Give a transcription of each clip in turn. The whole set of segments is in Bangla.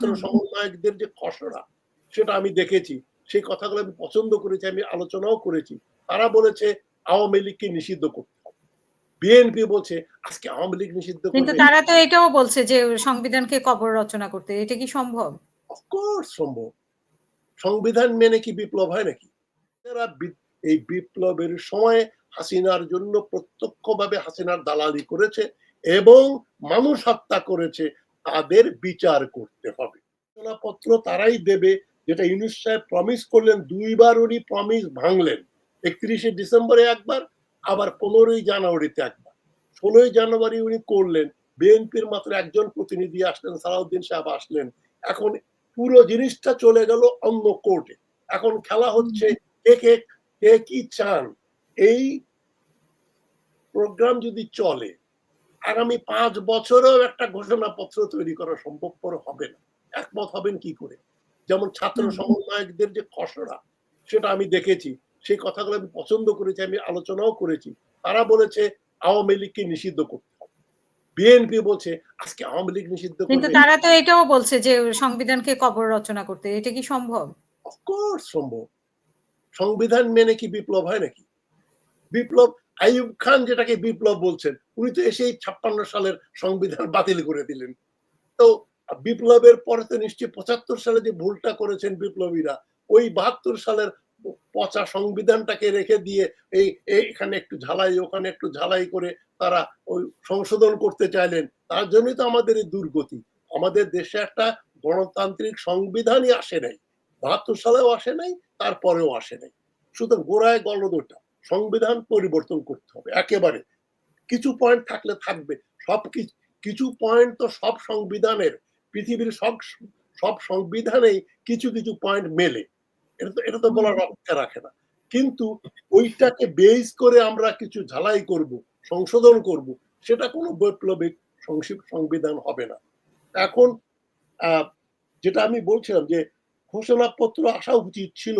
ছাত্র সমন্বয়কদের যে খসড়া সেটা আমি দেখেছি। সেই কথাগুলো আমি পছন্দ করেছি আমি আলোচনাও করেছি। তারা বলেছে আওয়ামী লীগকে নিষিদ্ধ করতে হবে। বিএনপি বলছে আজকে আওয়ামী লীগ নিষিদ্ধ কিন্তু তারা তো এটাও বলছে যে সংবিধানকে কবর রচনা করতে। এটা কি সম্ভব? অফকোর্স সম্ভব। সংবিধান মেনে কি বিপ্লব হয় নাকি? বি- এই বিপ্লবের সময় হাসিনার জন্য প্রত্যক্ষভাবে হাসিনার দালালি করেছে এবং মানুষ হত্যা করেছে তাদের বিচার করতে হবে পত্র তারাই দেবে, যেটা ইউনুস সাহেব প্রমিস করলেন, দুইবার উনি প্রমিস ভাঙলেন। একত্রিশে ডিসেম্বরে একবার, আবার পনেরোই জানুয়ারিতে একবার। ষোলোই জানুয়ারি উনি করলেন, বিএনপির মাত্র একজন প্রতিনিধি আসলেন, সালাউদ্দিন সাহেব আসলেন। এখন পুরো জিনিসটা চলে গেল অন্য কোর্টে এখন খেলা হচ্ছে কে কে কে কি চান। এই প্রোগ্রাম যদি চলে, আগামী পাঁচ বছরেও একটা ঘোষণাপত্র তৈরি করা সম্ভবপর হবে না। একমত হবেন কি করে? যেমন ছাত্র সমন্বয়কদের যে খসড়া সেটা আমি দেখেছি। সেই কথাগুলো আমি পছন্দ করেছি আমি আলোচনাও করেছি। তারা বলেছে আওয়ামী লীগকে নিষিদ্ধ করতে বিএনপি বলছে আজকে আওয়ামী লীগ নিষিদ্ধ কিন্তু তারা তো এটাও বলছে যে সংবিধানকে কবর রচনা করতে। এটা কি সম্ভব? অফকোর্স সম্ভব। সংবিধান মেনে কি বিপ্লব হয় নাকি? বিপ্লব আইয়ুব খান যেটাকে বিপ্লব বলছেন উনি তো এসেই ছাপ্পান্ন সালের সংবিধান বাতিল করে দিলেন। তো বিপ্লবের পরে তো নিশ্চয়ই পঁচাত্তর সালে যে ভুলটা করেছেন বিপ্লবীরা, ওই বাহাত্তর সালের পচা সংবিধানটাকে রেখে দিয়ে এই এখানে একটু ঝালাই, ওখানে একটু ঝালাই করে তারা ওই সংশোধন করতে চাইলেন, তার জন্যই তো আমাদের এই দুর্গতি। আমাদের দেশে একটা গণতান্ত্রিক সংবিধানই আসে নাই। বাহাত্তর সালেও আসে নাই, তারপরেও আসে নাই। সুতরাং গোড়ায় গলদটা সংবিধান পরিবর্তন করতে হবে, একেবারে। কিছু পয়েন্ট থাকলে থাকবে। সব কিছু পয়েন্ট তো সব সংবিধানের। পৃথিবীর সব সব সংবিধানেই কিছু কিছু পয়েন্ট মেলে। এটা তো এটা তো বলার অপেক্ষা রাখে না। কিন্তু ওইটাকে বেস করে আমরা কিছু ঝালাই করব সংশোধন করব সেটা কোনো বৈপ্লবিক সংবিধান হবে না। এখন যেটা আমি বলছিলাম যে ঘোষণাপত্র আসা উচিত ছিল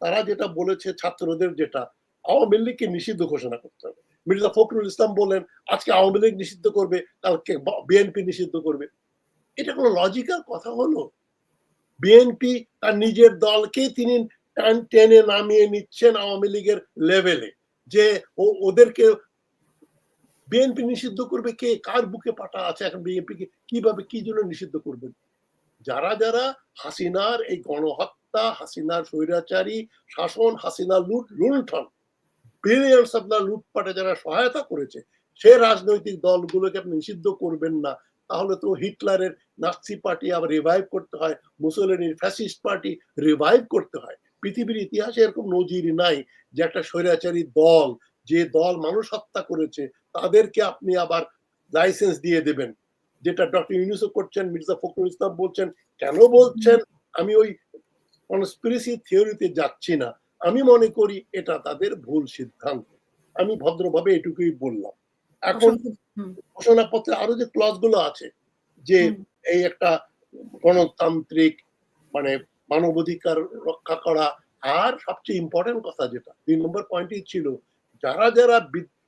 তারা যেটা বলেছে ছাত্রদের যেটা আওয়ামী লীগকে নিষিদ্ধ ঘোষণা করতে হবে। মির্জা ফখরুল ইসলাম বললেন আজকে আওয়ামী লীগ নিষিদ্ধ করবে কালকে বিএনপি নিষিদ্ধ করবে। এটা কোনো লজিক্যাল কথা হলো? বিএনপি তার নিজের দলকে তিনি টেনে নামিয়ে নিচ্ছেন আওয়ামী লীগের লেভেলে যে ও, ওদেরকে বিএনপি নিষিদ্ধ করবে, কে, কার বুকে পাটা আছে এখন বিএনপি কে? কীভাবে, কি জন্য নিষিদ্ধ করবেন? যারা যারা হাসিনার এই গণহত্যা, হাসিনার স্বৈরাচারী, শাসন, হাসিনা লুট, লুণ্ঠন বিলিয়ন্স আপনার লুটপাটে যারা সহায়তা করেছে, সে রাজনৈতিক দলগুলোকে আপনি নিষিদ্ধ করবেন না। তাহলে তো হিটলারের নাৎসি পার্টি আবার রিভাইভ করতে হয় মুসলিনীর ফ্যাসিস্ট পার্টি রিভাইভ করতে হয়। পৃথিবীর ইতিহাসে এরকম নজির নাই যে একটা স্বৈরাচারী দল যে দল মানুষ হত্যা করেছে তাদেরকে আপনি আবার লাইসেন্স দিয়ে দেবেন। যেটা ডক্টর ইউনুসও করছেন মির্জা ফখরুল ইসলাম বলছেন কেন বলছেন? আমি ওই কনস্পিরেসি থিওরিতে যাচ্ছি না। আমি মনে করি এটা তাদের ভুল সিদ্ধান্ত। আমি ভদ্রভাবে এটুকুই বললাম। এখন হুম, ঘোষণাপত্রে আরও যে ক্লজগুলো আছে যে এই একটা গণতান্ত্রিক মানে মানবাধিকার রক্ষা করা আর সবচেয়ে ইম্পর্টেন্ট কথা যেটা দুই নম্বর পয়েন্টই ছিল যারা যারা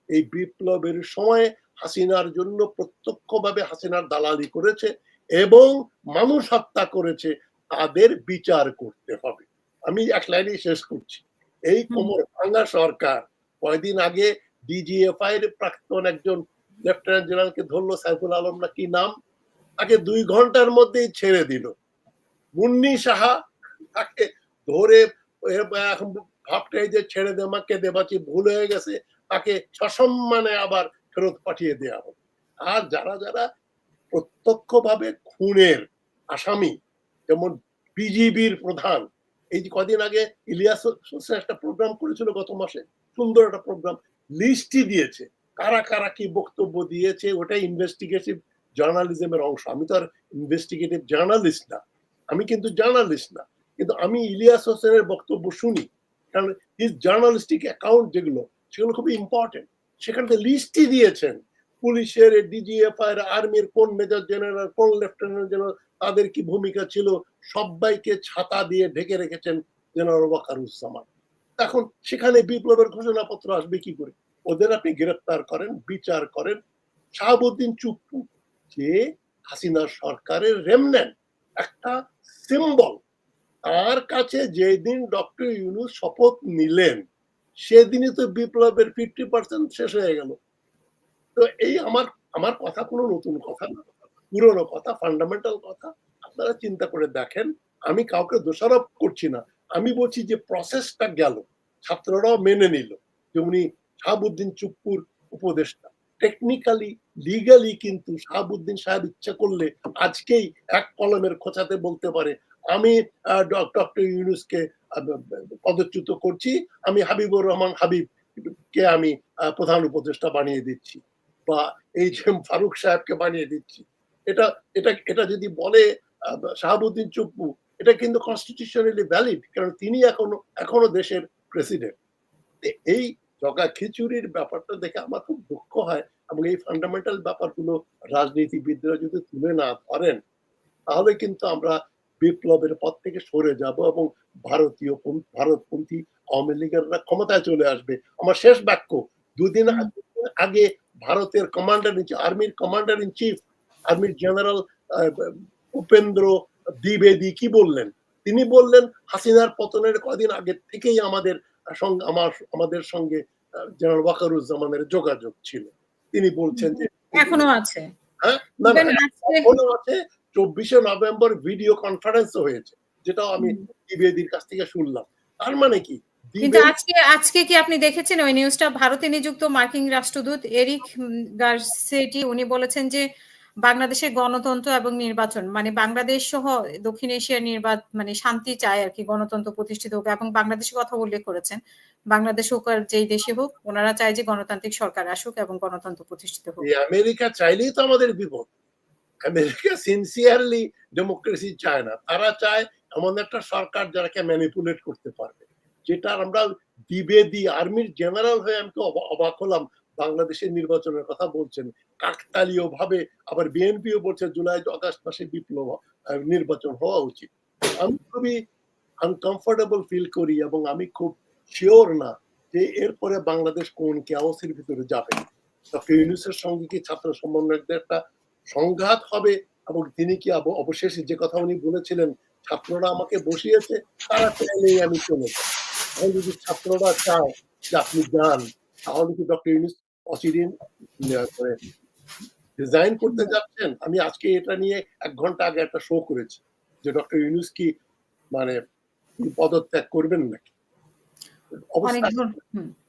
এই বিপ্লবের সময় হাসিনার জন্য প্রত্যক্ষভাবে হাসিনার দালালি করেছে এবং মানুষ হত্যা করেছে তাদের বিচার করতে হবে। আমি এক লাইনে শেষ করছি। এই কোমর ভাঙ্গা সরকার কয়দিন আগে ডিজিএফআই এর প্রাক্তন একজন লেফটেন্যান্ট জেনারেলকে ধরলো সাইফুল আলম না কি নাম? তাকে দুই ঘণ্টার মধ্যেই ছেড়ে দিল। মুন্নি সাহা তাকে ধরে এখন ভাবটাই যে ছেড়ে দে মাকে দেবাচি ভুল হয়ে গেছে, তাকে সসম্মানে আবার ফেরত পাঠিয়ে দেওয়া হবে আর যারা যারা প্রত্যক্ষভাবে খুনের আসামি, যেমন বিজিবির প্রধান, এই যে কদিন আগে ইলিয়াস একটা প্রোগ্রাম করেছিল গত মাসে, সুন্দর একটা প্রোগ্রাম লিস্টই দিয়েছে। কারা কারা কি বক্তব্য দিয়েছে ওটাই ইনভেস্টিগেটিভ জার্নালিজমের অংশ। আমি তো আর ইনভেস্টিগেটিভ জার্নালিস্ট না। আমি কিন্তু জার্নালিস্ট না। কিন্তু আমি ইলিয়াস হোসেনের বক্তব্য শুনি। কারণ হিজ জার্নালিস্টিক অ্যাকাউন্ট যেগুলো, সেগুলো খুবই ইম্পর্টেন্ট সেখানে লিস্টই দিয়েছেন। পুলিশের ডিজিএফআই আর্মির কোন মেজর জেনারেল কোন লেফটেন্যান্ট জেনারেল তাদের কি ভূমিকা ছিল, সবাইকে ছাতা দিয়ে ঢেকে রেখেছেন জেনারেল ওয়াকারুজ্জামান। এখন সেখানে বিপ্লবের ঘোষণাপত্র আসবে কি করে? ওদের আপনি গ্রেপ্তার করেন, বিচার করেন। শাহাবুদ্দিন চুপ্পু যে হাসিনা সরকারের রেমনেন্ট একটা সিম্বল তার কাছে যেদিন ডক্টর ইউনুস শপথ নিলেন, সেদিনই তো বিপ্লবের ফিফটি পার্সেন্ট শেষ হয়ে গেল। তো এই আমার আমার কথা কোনো নতুন কথা না। পুরনো কথা ফান্ডামেন্টাল কথা। আপনারা চিন্তা করে দেখেন, আমি কাউকে দোষারোপ করছি না। আমি বলছি যে প্রসেসটা গেল। ছাত্ররাও মেনে নিল যে উনি শাহাবুদ্দিন চুপ্পুর উপদেষ্টা। টেকনিক্যালি লিগালি কিন্তু শাহাবুদ্দিন সাহেব ইচ্ছা করলে আজকেই এক কলমের খোঁচাতে বলতে পারে। আমি ডক্টর ইউনুসকে পদচ্যুত করছি। আমি হাবিবুর রহমান হাবিব কে আমি প্রধান উপদেষ্টা বানিয়ে দিচ্ছি বা এই যে ফারুক সাহেবকে বানিয়ে দিচ্ছি। এটা এটা এটা যদি বলে শাহাবুদ্দিন চুপ্পু, এটা কিন্তু কনস্টিটিউশনালি ভ্যালিড কারণ তিনি এখনও এখনও দেশের প্রেসিডেন্ট এই জগা খিচুড়ির ব্যাপারটা দেখে আমার খুব দুঃখ হয় এবং এই ফান্ডামেন্টাল ব্যাপারগুলো রাজনীতিবিদরা যদি তুলে না ধরেন তাহলে কিন্তু আমরা বিপ্লবের পথ থেকে সরে যাব এবং ভারতীয় ভারতপন্থী আওয়ামী লীগেররা ক্ষমতায় চলে আসবে। আমার শেষ বাক্য দুদিন আগে- ভারতের কমান্ডার ইন আর্মির কমান্ডার ইন চিফ আর্মির জেনারেল উপেন্দ্র দ্বিবেদী কি বললেন? তিনি বললেন হাসিনার পতনের কদিন আগে থেকেই আমাদের আমার আমাদের সঙ্গে জেনারেল ওয়াকারুজ্জামানের যোগাযোগ ছিল। তিনি বলছেন যে এখনও আছে। হ্যাঁ? না এখনও আছে। চব্বিশে নভেম্বর ভিডিও কনফারেন্স হয়েছে যেটাও আমি। দ্বিবেদীর কাছ থেকে শুনলাম। তার মানে কি? কিন্তু আজকে আজকে কি আপনি দেখেছেন ওই নিউজটা ভারতে নিযুক্ত মার্কিন রাষ্ট্রদূত এরিক গার্সেটি উনি বলেছেন যে বাংলাদেশের গণতন্ত্র এবং নির্বাচন মানে বাংলাদেশ সহ দক্ষিণ এশিয়ার নির্বাচন মানে শান্তি চায় আর কি গণতন্ত্র প্রতিষ্ঠিত হোক এবং বাংলাদেশের কথা উল্লেখ করেছেন। বাংলাদেশ হোক আর যেই দেশে হোক, ওনারা চায় যে গণতান্ত্রিক সরকার আসুক এবং গণতন্ত্র প্রতিষ্ঠিত হোক। আমেরিকা চাইলেই তো আমাদের বিপদ। আমেরিকা সিনসিয়ারলি ডেমোক্রেসি চায় না। তারা চায় এমন একটা সরকার যারাকে ম্যানিপুলেট করতে পারবে। যেটা আমরা দ্বিবেদী আর্মির জেনারেল হয়ে আমি অবাক হলাম। বাংলাদেশের নির্বাচনের কথা বলছেন। কাকতালীয় ভাবে আবার বিএনপিও বলছে জুলাই আগস্ট মাসে বিপ্লব নির্বাচন হওয়া উচিত। আমি খুবই আনকমফোর্টেবল ফিল করি এবং আমি খুব শিওর না যে এরপরে বাংলাদেশ কোন কেওসের ভিতরে যাবে। ডক্টর ইউনুসের সঙ্গে কি ছাত্র সমন্বয়কদের একটা সংঘাত হবে এবং তিনি কি অবশেষে যে কথা উনি বলেছিলেন, ছাত্ররা আমাকে বসিয়েছে, তারা চাইলেই আমি চলে যাই। যদি ছাত্ররা চায় যে আপনি যান, তাহলে কি ডক্টর ইউনুস অচিরিন ডিজাইন করতে যাচ্ছেন আমি আজকে এটা নিয়ে এক ঘণ্টা আগে একটা শো করেছি যে ডক্টর ইউনুস কি মানে পদত্যাগ করবেন নাকি? অবশ্যই। অবস্থা।